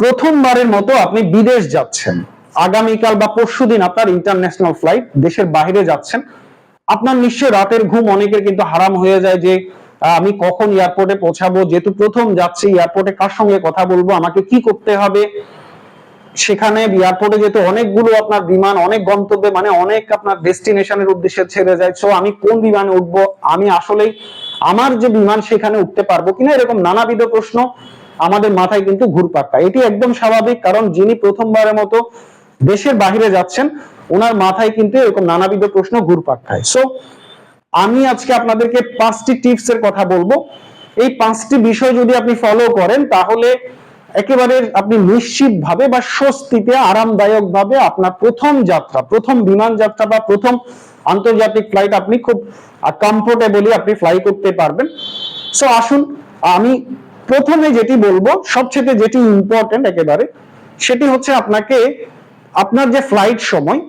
প্রথমবারের মতো আপনি বিদেশ যাচ্ছেন। আগামীকাল বা পরশুদিন আপনার ইন্টারন্যাশনাল ফ্লাইট দেশের বাইরে যাচ্ছেন। আপনার নিশ্চয় রাতের ঘুম অনেকের কিন্তু হারাম হয়ে যায় যে আমি কখন এয়ারপোর্টে পৌঁছাবো? যেহেতু প্রথম যাচ্ছি এয়ারপোর্টে কার সঙ্গে কথা বলব? আমাকে কি করতে হবে? সেখানে এয়ারপোর্টে যেহেতু অনেকগুলো আপনার বিমান, অনেক গন্তব্যে মানে অনেক আপনার ডেস্টিনেশনের উদ্দেশ্যে ছেড়ে যায়। সো আমি কোন বিমানে উঠবো? আমি আসলেই আমার যে বিমান সেখানে উঠতে পারব কিনা? এরকম নানাবিধ প্রশ্ন। আমাদের মাথায় কিন্তু ঘুরপাক খায়। এটি একদম স্বাভাবিক, কারণ যিনি প্রথমবারের মতো দেশের বাইরে যাচ্ছেন, ওনার মাথায় কিন্তু এরকম নানাবিধ প্রশ্ন ঘুরপাক খায়। সো আমি আজকে আপনাদেরকে পাঁচটি টিপস এর কথা বলব। এই পাঁচটি বিষয় যদি আপনি ফলো করেন, তাহলে একেবারে আপনি নিশ্চিত ভাবে বা স্বস্তিতে আরামদায়ক ভাবে আপনার প্রথম যাত্রা, প্রথম বিমান যাত্রা বা প্রথম আন্তর্জাতিক ফ্লাইট আপনি খুব কমফোর্টেবলি আপনি ফ্লাই করতে পারবেন। সো আসুন, আমি প্রথমে যেটি বলব সবচেয়ে যেটি ইম্পর্টেন্ট একেবারে, সেটি হচ্ছে আপনাকে আপনার যে ফ্লাইট সময়,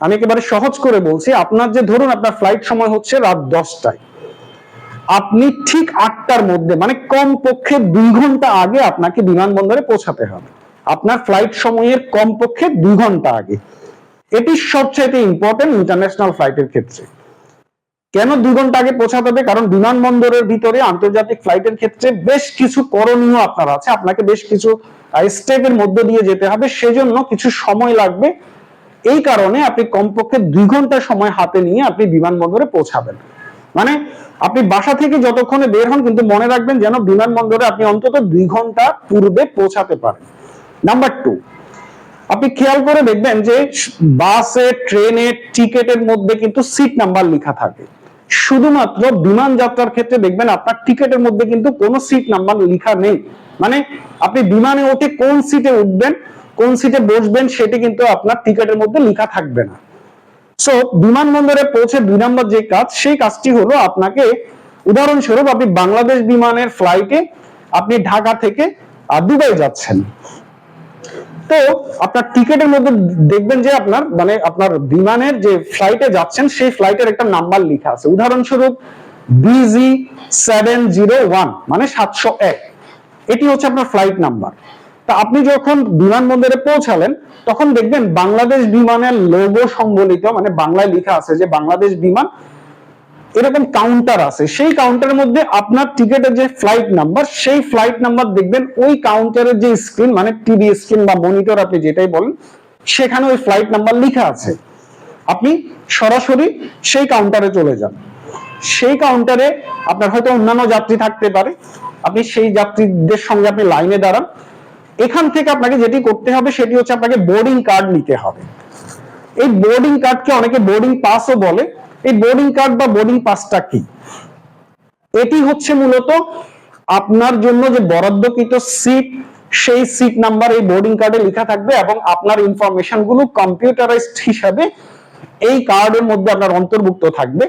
আমি একেবারে সহজ করে বলছি, আপনার যে ধরুন আপনার ফ্লাইট সময় হচ্ছে রাত দশটায়। আপনি ঠিক আটটার মধ্যে মানে কম পক্ষে দুই ঘণ্টা আগে আপনাকে বিমানবন্দরে পৌঁছাতে হবে। আপনার ফ্লাইট সময়ের কম পক্ষে দুই ঘণ্টা আগে। এটি সবচেয়ে ইম্পর্টেন্ট ইন্টারন্যাশনাল ফ্লাইটের ক্ষেত্রে। কেন দু ঘণ্টা আগে পৌঁছাতে হবে? কারণ বিমানবন্দরের ভিতরে আন্তর্জাতিক ফ্লাইটের ক্ষেত্রে বেশ কিছু করণীয় আপনার আছে। আপনাকে বেশ কিছু স্টেপের মধ্যে দিয়ে যেতে হবে। সেজন্য কিছু সময় লাগবে। এই কারণে আপনি কমপক্ষে দুই ঘণ্টা সময় হাতে নিয়ে আপনি বিমানবন্দরে পৌঁছাবেন। মানে আপনি বাসা থেকে যতক্ষণে বের হন, কিন্তু মনে রাখবেন যেন বিমানবন্দরে আপনি অন্তত দুই ঘণ্টা পূর্বে পৌঁছাতে পারেন। নাম্বার টু আপনি খেয়াল করে দেখবেন যে বাসে, ট্রেনে, টিকেটের মধ্যে কিন্তু সিট নাম্বার লেখা থাকে। শুধুমাত্র বিমান যাত্রার ক্ষেত্রে দেখবেন আপনার টিকেটের মধ্যে কিন্তু কোনো সিট নাম্বার লেখা নেই। মানে আপনি বিমানে ওঠে কোন সিটে উঠবেন, কোন সিটে বসবেন সেটি কিন্তু আপনার টিকেটের মধ্যে লেখা থাকবে না। সো বিমানবন্দরে পৌঁছে দুই নম্বর যে কাজ, সেই কাজটি হলো আপনাকে উদাহরণস্বরূপ আপনি বাংলাদেশ বিমানের ফ্লাইটে আপনি ঢাকা থেকে দুবাই যাচ্ছেন। তো আপনার টিকেটের মধ্যে দেখবেন যে আপনার মানে আপনার বিমানের যে ফ্লাইটে যাচ্ছেন, সেই ফ্লাইটের একটা নাম্বার লেখা আছে। উদাহরণস্বরূপ বিজি সেভেন জিরো ওয়ান মানে সাতশো এক। এটি হচ্ছে আপনার ফ্লাইট নাম্বার তা আপনি যখন বিমানবন্দরে পৌঁছালেন, তখন দেখবেন বাংলাদেশ বিমানের লোগো সম্বলিত মানে বাংলায় লেখা আছে যে বাংলাদেশ বিমান এরকম কাউন্টার আছে। সেই কাউন্টারের মধ্যে আপনার টিকেটের যে ফ্লাইট নাম্বার সেই ফ্লাইট নাম্বার দেখবেন ওই কাউন্টারের যে স্ক্রিন মানে টিভি স্ক্রিন বা মনিটর আপনি যেটাই বলেন, সেখানে ওই ফ্লাইট নাম্বার লেখা আছে। আপনি সরাসরি সেই কাউন্টারে চলে যান। সেই কাউন্টারে আপনার হয়তো অন্যান্য যাত্রী থাকতে পারে। আপনি সেই যাত্রীদের সঙ্গে আপনি লাইনে দাঁড়ান। এখান থেকে আপনাকে যেটি করতে হবে, সেটি হচ্ছে আপনাকে বোর্ডিং কার্ড নিতে হবে। এই বোর্ডিং কার্ডকে অনেকে বোর্ডিং পাসও বলে। এই বোর্ডিং কার্ড বা বোর্ডিং পাসটা কি? এটি হচ্ছে মূলত আপনার জন্য যে বরাদ্দকৃত সিট সেই সিট নাম্বার এই বোর্ডিং কার্ডে লেখা থাকবে এবং আপনার ইনফরমেশনগুলো কম্পিউটারাইজড হিসাবে এই কার্ডের মধ্যে আপনার অন্তর্ভুক্ত থাকবে।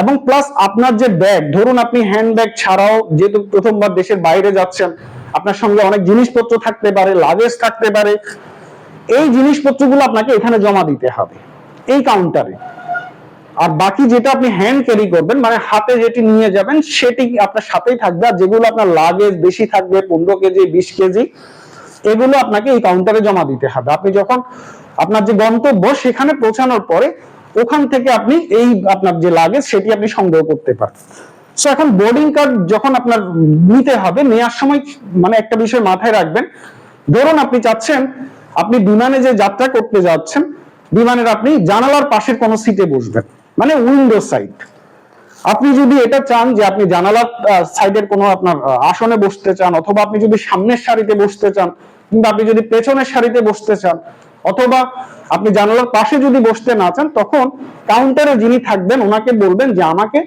এবং প্লাস আপনার যে ব্যাগ ধরুন আপনি হ্যান্ড ব্যাগ ছাড়াও যেহেতু প্রথমবার দেশের বাইরে যাচ্ছেন, আপনার সঙ্গে অনেক জিনিসপত্র থাকতে পারে লাগেজ থাকতে পারে, এই জিনিসপত্রগুলো আপনাকে এখানে জমা দিতে হবে, এই কাউন্টারে আর বাকি যেটা আপনি হ্যান্ড ক্যারি করবেন মানে হাতে যেটি নিয়ে যাবেন, সেটি আপনার সাথেই থাকবে। আর যেগুলো আপনার লাগেজ বেশি থাকবে, পনেরো কেজি, বিশ কেজি, এগুলো আপনাকে এই কাউন্টারে জমা দিতে হবে। আপনি যখন আপনার যে গন্তব্য, সেখানে পৌঁছানোর পরে ওখান থেকে আপনি এই আপনার যে লাগেজ সেটি আপনি সংগ্রহ করতে পারেন সো এখন বোর্ডিং কার্ড যখন আপনার নিতে হবে নেওয়ার সময় মানে একটা বিষয় মাথায় রাখবেন। ধরুন আপনি চাচ্ছেন, আপনি বিমানে যে যাত্রা করতে যাচ্ছেন, বিমানের আপনি জানালার পাশের কোনো সিটে বসবেন। মানে উইন্ডো সাইড আপনি যদি এটা চান যে আপনি জানালার সাইডের কোনো আপনার আসনে বসতে চান, অথবা আপনি যদি সামনের সারিতে বসতে চান, কিংবা আপনি যদি পেছনের সারিতে বসতে চান, অথবা আপনি জানালার পাশে যদি বসতে না চান, তখন কাউন্টারে যিনি থাকবেন, ওনাকে বলবেন যে আমাকে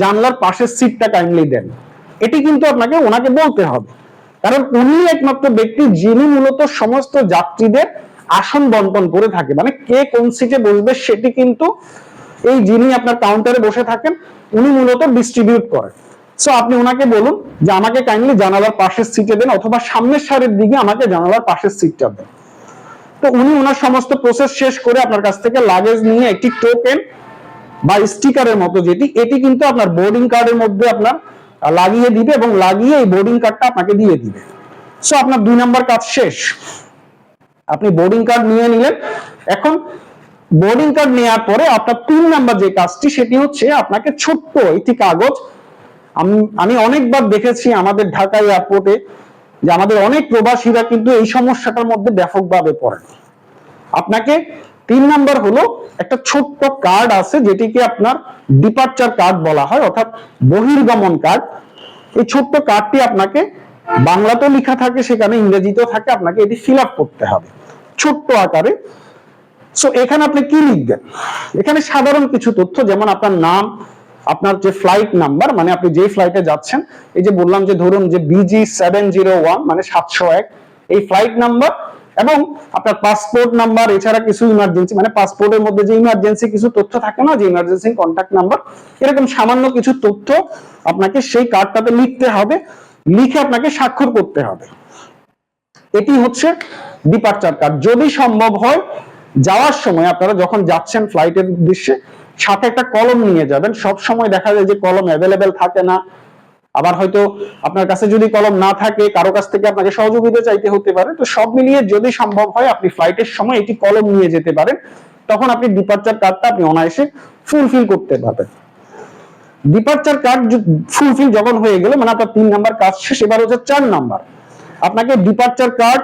জানলার পাশের সিটটা কাইন্ডলি দেন। এটি কিন্তু আপনাকে ওনাকে বলতে হবে। কারণ উনি একমাত্র ব্যক্তি যিনি মূলত সমস্ত যাত্রীদের আসন বন্টন করে থাকে। মানে কে কোন সিটে বসবে, সেটি কিন্তু এই যিনি আপনার কাউন্টারে বসে থাকেন, উনি মূলত ডিস্ট্রিবিউট করেন। সো আপনি ওনাকে বলুন যে আমাকে কাইন্ডলি জানালার পাশের সিটে দেন অথবা সামনের সারির দিকে আমাকে জানালার পাশের সিটটা দেন। তো উনি ওনার সমস্ত প্রসেস শেষ করে আপনার কাছ থেকে লাগেজ নিয়ে একটি টোকেন বা স্টিকারের মতো যেটি, এটি কিন্তু আপনার বোর্ডিং কার্ডের মধ্যে আপনার লাগিয়ে দিবে এবং লাগিয়ে এই বোর্ডিং কার্ডটা আপনাকে দিয়ে দিবে। সো আপনার দুই নাম্বার কাজ শেষ। আপনি বোর্ডিং কার্ড নিয়ে নিলেন। এখন বোর্ডিং কার্ড নেওয়ার পরে আপনার তিন নাম্বার যে কাজটি, সেটি হচ্ছে আপনাকে ছোট্ট একটি কাগজ। আমি অনেকবার দেখেছি আমাদের ঢাকা এয়ারপোর্টে যে আমাদের অনেক প্রবাসীরা কিন্তু এই সমস্যাটার মধ্যে ব্যাপকভাবে পড়েন। আপনাকে তিন নাম্বার হলো একটা ছোট্ট কার্ড আছে, যেটিকে আপনার ডিপার্চার কার্ড বলা হয়, অর্থাৎ বহির্গমন কার্ড এই ছোট্ট কার্ডটি আপনাকে বাংলাতেও লেখা থাকে, সেখানে ইংরেজিতেও থাকে, আপনাকে এটি ফিল করতে হবে। ছোট্ট আকারে সো এখানে আপনি কি লিখবেন? এখানে সাধারণ কিছু তথ্য, যেমন আপনার নাম, আপনার যে ফ্লাইট নাম্বার মানে আপনি যে ফ্লাইটে যাচ্ছেন, এই যে বললাম যে ধরুন যে বিজি সেভেন জিরো ওয়ান মানে সাতশো এক, এই ফ্লাইট নাম্বার এবং আপনার পাসপোর্ট নাম্বার এছাড়া কিছু ইমার্জেন্সি মানে পাসপোর্টের মধ্যে যে ইমার্জেন্সি কিছু তথ্য থাকে না, যে ইমার্জেন্সি কন্ট্যাক্ট নাম্বার এরকম সামান্য কিছু তথ্য আপনাকে সেই কার্ডটাতে লিখতে হবে, লিখে আপনাকে স্বাক্ষর করতে হবে। এটি হচ্ছে ডিপার্চার কার্ড যদি সম্ভব হয় যাওয়ার সময় আপনারা যখন যাচ্ছেন ফ্লাইটের উদ্দেশ্যে, সাথে একটা কলম নিয়ে যাবেন। সব সময় দেখা যায় যে কলম অ্যাভেলেবেল থাকে না। আবার হয়তো আপনার কাছে যদি কলম না থাকে, কারও কাছ থেকে আপনাকে সহযোগিতা চাইতে হতে পারে। তো সব মিলিয়ে যদি সম্ভব হয়, আপনি ফ্লাইটের সময় এটি কলম নিয়ে যেতে পারেন। তখন আপনি ডিপার্চার কার্ডটা আপনি অনায়াসে ফুলফিল করতে পারবেন। ডিপার্চার কার্ড ফুলফিল যখন হয়ে গেল মানে আপনার তিন নাম্বার কাজ শেষ, এবার হচ্ছে চার নাম্বার আপনাকে ডিপার্চার কার্ড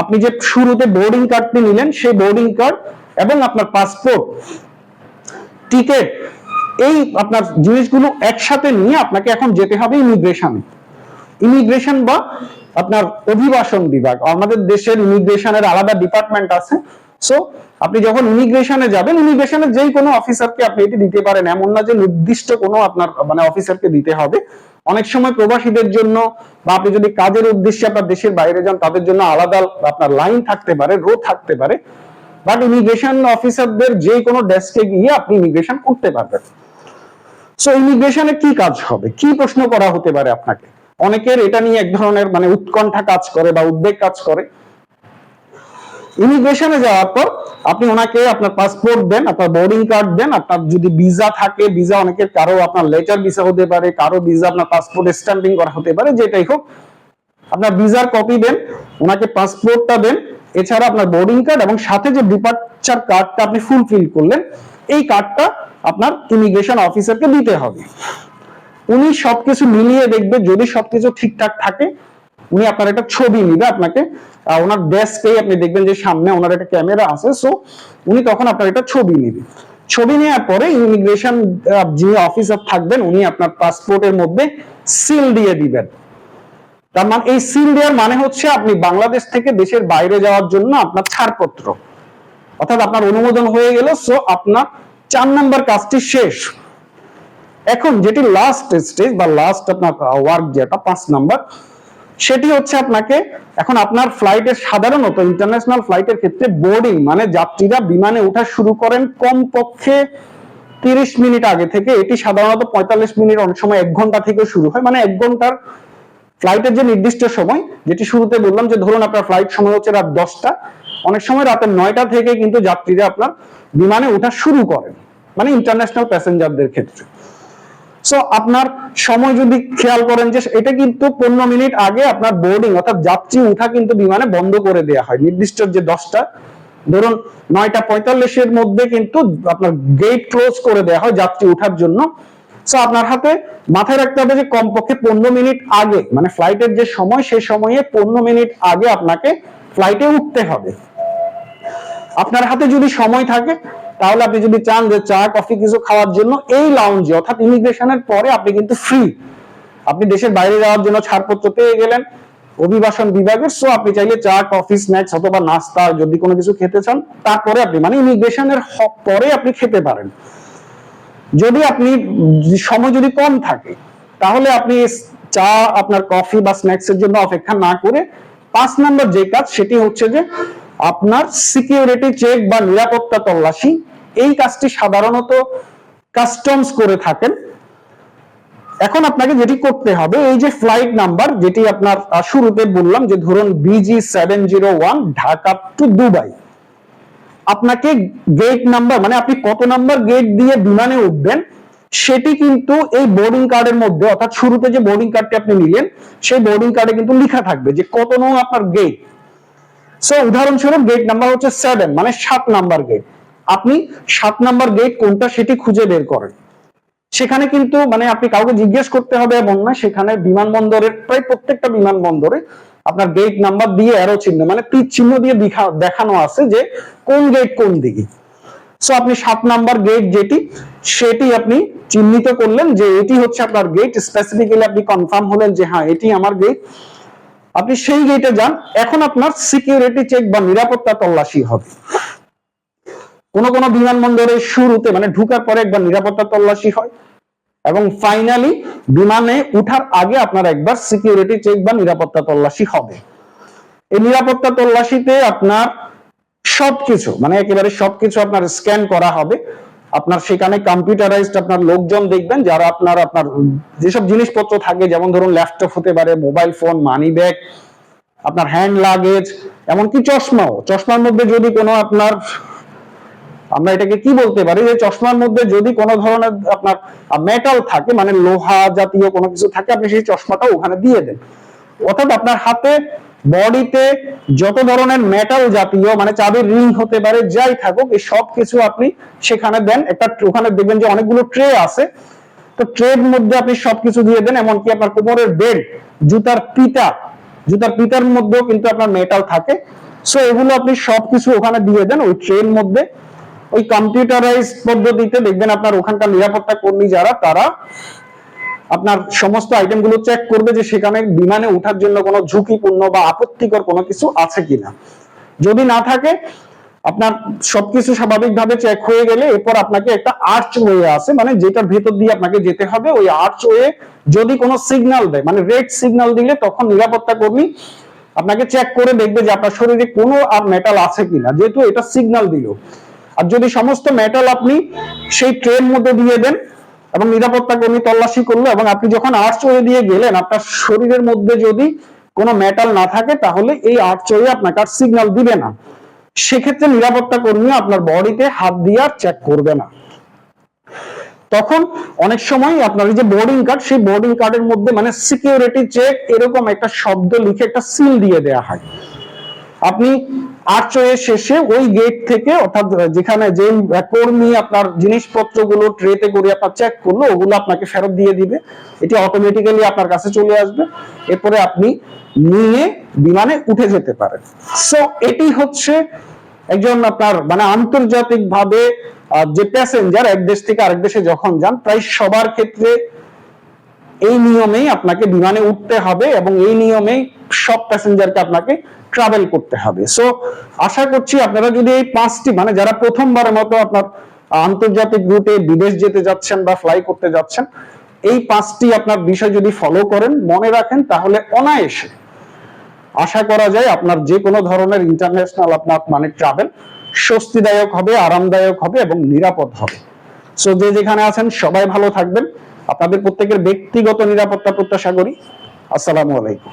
আপনি যে শুরুতে বোর্ডিং কার্ডটি নিলেন, সেই বোর্ডিং কার্ড এবং আপনার পাসপোর্ট টিকেট এই আপনার জিনিসগুলো একসাথে নিয়ে আপনাকে এখন যেতে হবে ইমিগ্রেশনে ইমিগ্রেশন বা আপনার অভিবাসন বিভাগ, আমাদের দেশের ইমিগ্রেশনের আলাদা ডিপার্টমেন্ট আছে। সো আপনি যখন ইমিগ্রেশনে যাবেন ইমিগ্রেশনের যেই কোনো অফিসারকে আপনি এটি দিতে পারেন, এমন না যে নির্দিষ্ট কোনো আপনার মানে অফিসারকে দিতে হবে। অনেক সময় প্রবাসীদের জন্য বা আপনি যদি কাজের উদ্দেশ্যে আপনার দেশের বাইরে যান, তাদের জন্য আলাদা আপনার লাইন থাকতে পারে রো থাকতে পারে। বাট ইমিগ্রেশন অফিসারদের যে কোনো ডেস্কে গিয়ে আপনি ইমিগ্রেশন করতে পারবেন। সো ইমিগ্রেশনে কি কাজ হবে? কি প্রশ্ন করা হতে পারে আপনাকে? অনেকের এটা নিয়ে এক ধরনের মানে উৎকণ্ঠা কাজ করে বা উদ্বেগ কাজ করে। ইমিগ্রেশনে যাওয়ার পর আপনি ওনাকে আপনার পাসপোর্ট দেন, আপনার বোর্ডিং কার্ড দেন, আপনার যদি ভিসা থাকে ভিসা অনেকের কারও আপনার লেটার ভিসা হতে পারে, কারও ভিসা আপনার পাসপোর্ট স্ট্যাম্পিং করা হতে পারে, যেটাই হোক। আপনার ভিসার কপি দেন, ওনাকে পাসপোর্টটা দেন, এছাড়া আপনার বোর্ডিং কার্ড এবং সাথে যে ডিপার্চার কার্ডটা আপনি ফুলফিল করলেন, এই কার্ডটা আপনার ইমিগ্রেশন অফিসারকে দিতে হবে। উনি সবকিছু মিলিয়ে দেখবে, যদি সবকিছু ঠিকঠাক থাকে উনি আপনার একটা ছবি নিবে আপনাকে ওনার ডেস্কেই আপনি দেখবেন যে সামনে ওনার একটা ক্যামেরা আছে সো উনি তখন আপনার একটা ছবি নিবে। ছবি নেওয়ার পরে ইমিগ্রেশন যিনি অফিসার থাকবেন, উনি আপনার পাসপোর্টের মধ্যে সিল দিয়ে দিবেন। তার মানে এই সিল দেওয়ার মানে হচ্ছে আপনি বাংলাদেশ থেকে দেশের বাইরে যাওয়ার জন্য আপনার ছাড়পত্র। অর্থাৎ আপনার অনুমোদন হয়ে গেল সো আপনার চার নাম্বার কাজটি শেষ। এখন যেটি লাস্ট স্টেজ বা লাস্ট আপনার ওয়ার্ক যেটা, পাঁচ নাম্বার সেটি হচ্ছে আপনাকে এখন আপনার ফ্লাইটের সাধারণত ইন্টারন্যাশনাল ফ্লাইটের ক্ষেত্রে বোর্ডিং মানে যাত্রীরা বিমানে ওঠা শুরু করেন কমপক্ষে তিরিশ মিনিট আগে থেকে। এটি সাধারণত পঁয়তাল্লিশ মিনিট অনেক সময় এক ঘণ্টা থেকে শুরু হয়। মানে এক ঘণ্টার ফ্লাইটের যে নির্দিষ্ট সময়, যেটি শুরুতে বললাম যে ধরুন আপনার ফ্লাইট সময় হচ্ছে রাত দশটা, অনেক সময় রাতে নয়টা থেকে কিন্তু যাত্রীরা আপনার বিমানে ওঠা শুরু করেন। মানে ইন্টারন্যাশনাল প্যাসেঞ্জারদের ক্ষেত্রে। সো আপনার সময় যদি খেয়াল করেন যে এটা কিন্তু পনেরো মিনিট আগে আপনার বোর্ডিং অর্থাৎ যাত্রী উঠা কিন্তু বিমানে বন্ধ করে দেওয়া হয়। নির্দিষ্ট যে দশটা, ধরুন নয়টা পঁয়তাল্লিশের মধ্যে কিন্তু আপনার গেট ক্লোজ করে দেওয়া হয় যাত্রী উঠার জন্য। সো আপনার হাতে মাথায় রাখতে হবে যে কমপক্ষে পনেরো মিনিট আগে মানে ফ্লাইটের যে সময়, সেই সময়ে পনেরো মিনিট আগে আপনাকে ফ্লাইটে উঠতে হবে। আপনার হাতে যদি সময় থাকে তাহলে আপনি যদি চান যে চা, কফি কিছু খাওয়ার জন্য, এই লাউঞ্জে অর্থাৎ ইমিগ্রেশনের পরে আপনি কিন্তু ফ্রি আপনি দেশের বাইরে যাওয়ার জন্য ছাড়পত্র পেয়ে গেলেন, অভিবাসন বিভাগের সো আপনি চাইলে চা, কফি স্ন্যাক্স অথবা নাস্তা, যদি কোনো কিছু খেতে চান, তারপরে আপনি মানে ইমিগ্রেশনের পরে আপনি খেতে পারেন। যদি আপনি, সময় যদি কম থাকে, তাহলে আপনি চা, আপনার কফি বা স্ন্যাক্স এর জন্য অপেক্ষা না করে, পাঁচ নাম্বার যে কাজ, সেটি হচ্ছে যে আপনার সিকিউরিটি চেক বা নিরাপত্তা তল্লাশি, এই কাজটি সাধারণত কাস্টমস করে থাকেন। এখন আপনাকে যেটি করতে হবে, এই যে ফ্লাইট নাম্বার যেটি আপনার শুরুতে বললাম যে ধরুন BG seven zero one Dhaka to Dubai আপনাকে গেট নাম্বার মানে আপনি কত নাম্বার গেট দিয়ে বিমানে উঠবেন, সেটি কিন্তু এই বোর্ডিং কার্ডের মধ্যে, অর্থাৎ শুরুতে যে বোর্ডিং কার্ডটি আপনি নিলেন, সেই বোর্ডিং কার্ডে কিন্তু লেখা থাকবে যে কত নং আপনার গেট সো উদাহরণস্বরূপ গেট নাম্বার হচ্ছে সেভেন মানে সাত নাম্বার গেট আপনি সাত নাম্বার গেট কোনটা সেটি খুঁজে বের করেন। সেখানে কিন্তু মানে আপনি কাউকে জিজ্ঞেস করতে হবে এমন না, সেখানে বিমানবন্দরের প্রায় প্রত্যেকটা বিমানবন্দরে আপনার গেট নাম্বার দিয়ে অ্যারো চিহ্ন মানে তীর চিহ্ন দিয়ে দেখানো আছে যে কোন গেট কোন দিকে। সো আপনি সাত নাম্বার গেট যেটি, সেটি আপনি চিহ্নিত করলেন যে এটি হচ্ছে আপনার গেট স্পেসিফিক্যালি আপনি কনফার্ম হলেন যে হ্যাঁ এটি আমার গেট আপনি সেই গেটে যান, এখন আপনার সিকিউরিটি চেক বা নিরাপত্তা তল্লাশি হবে। কোন কোন বিমানবন্দরের শুরুতে মানে ঢুকার পরে একবার নিরাপত্তা তল্লাশি হয় এবং ফাইনালি বিমানে উঠার আগে আপনার একবার সিকিউরিটি চেক বা নিরাপত্তা তল্লাশি হবে। এই নিরাপত্তা তল্লাশিতে আপনার সবকিছু মানে একেবারে সবকিছু আপনার স্ক্যান করা হবে। আপনার সেখানে কম্পিউটারাইজড আপনার লোকজন দেখবেন যারা আপনার আপনার যেসব জিনিসপত্র থাকে, যেমন ধরুন ল্যাপটপ হতে পারে মোবাইল ফোন মানি ব্যাগ আপনার হ্যান্ড লাগেজ এমনকি চশমাও। চশমার মধ্যে যদি কোনো আপনার, আমরা এটাকে কি বলতে পারি? যে চশমার মধ্যে যদি কোনো ধরনের আপনার মেটাল থাকে মানে লোহা জাতীয় কোনো কিছু থাকে, আপনি সেই চশমাটা ওখানে দিয়ে দেন। অর্থাৎ আপনার হাতে বডিতে যত ধরনের মেটাল জাতীয় মানে চাবির রিং হতে পারে, যাই থাকুক, এই সব কিছু আপনি সেখানে দেন। একটা ওখানে দেখবেন যে অনেকগুলো ট্রে আছে। তো ট্রের মধ্যে আপনি সবকিছু দিয়ে দেন, এমনকি আপনার কোমরের বেল্ট জুতার পিতা, জুতার পিতার মধ্যেও কিন্তু আপনার মেটাল থাকে। সো এগুলো আপনি সবকিছু ওখানে দিয়ে দেন, ওই ট্রেন মধ্যে। ওই কম্পিউটারাইজ পদ্ধতিতে দেখবেন আপনার ওখানকার নিরাপত্তা কর্মী যারা, তারা আপনার সমস্ত আইটেমগুলো চেক করবে যে সেখানে বিমানে ওঠার জন্য কোনো ঝুঁকিপূর্ণ বা আপত্তিকর কোনো কিছু আছে কিনা। যদি না থাকে, আপনার সবকিছু স্বাভাবিকভাবে চেক হয়ে গেলে এরপর আপনাকে একটা আর্চ ওয়ে আছে মানে যেটার ভেতর দিয়ে আপনাকে যেতে হবে, ওই আর্চ ওয়ে যদি কোনো সিগন্যাল দেয় মানে রেড সিগন্যাল দিলে তখন নিরাপত্তা কর্মী আপনাকে চেক করে দেখবে যে আপনার শরীরে কোনো আর মেটাল আছে কিনা, যেহেতু এটা সিগন্যাল দিল। আর যদি সমস্ত মেটাল আপনি সেই ট্রেন মধ্যে দিয়ে দেন এবং নিরাপত্তা কর্মী তল্লাশি করল এবং আপনি যখন আর্চ ওয়ে দিয়ে গেলেন, আপনার শরীরের মধ্যে যদি কোনো মেটাল না থাকে, তাহলে এই আর্চ ওয়ে আপনাকে আর সিগন্যাল দিবে না। সেক্ষেত্রে নিরাপত্তা কর্মী আপনার বডিতে হাত দিয়ে আর চেক করবে না। তখন অনেক সময় আপনার যে বোর্ডিং কার্ড সেই বোর্ডিং কার্ডের মধ্যে মানে সিকিউরিটি চেক এরকম একটা শব্দ লিখে একটা সিল দিয়ে দেয়া হয়। আপনি আর্চওয়ে শেষে ওই গেট থেকে অর্থাৎ যেখানে যে কর্মী আপনার জিনিসপত্রগুলো ট্রেতে করে আপনার চেক করল, ওগুলো আপনাকে ফেরত দিয়ে দিবে। এটি অটোমেটিক্যালি আপনার কাছে চলে আসবে। এরপরে আপনি নিয়ে বিমানে উঠে যেতে পারেন। সো এটি হচ্ছে একজন আপনার মানে আন্তর্জাতিক ভাবে যে প্যাসেঞ্জার এক দেশ থেকে আরেক দেশে যখন যান, প্রায় সবার ক্ষেত্রে এই নিয়মেই আপনাকে বিমানে উঠতে হবে এবং এই নিয়মেই সব প্যাসেঞ্জারকে আপনাকে ট্রাভেল করতে হবে। সো আশা করছি আপনারা যদি এই পাঁচটি মানে যারা প্রথমবারের মতো আপনার আন্তর্জাতিক রুটে বিদেশ যেতে যাচ্ছেন বা ফ্লাই করতে যাচ্ছেন, এই পাঁচটি আপনার বিষয় যদি ফলো করেন, মনে রাখেন, তাহলে অনায়াসে আশা করা যায় আপনার যে কোনো ধরনের ইন্টারন্যাশনাল আপনার মানে ট্রাভেল স্বস্তিদায়ক হবে, আরামদায়ক হবে এবং নিরাপদ হবে। সো যে যেখানে আছেন সবাই ভালো থাকবেন। আপনাদের প্রত্যেকের ব্যক্তিগত নিরাপত্তা প্রত্যাশা করি। আসসালামু আলাইকুম।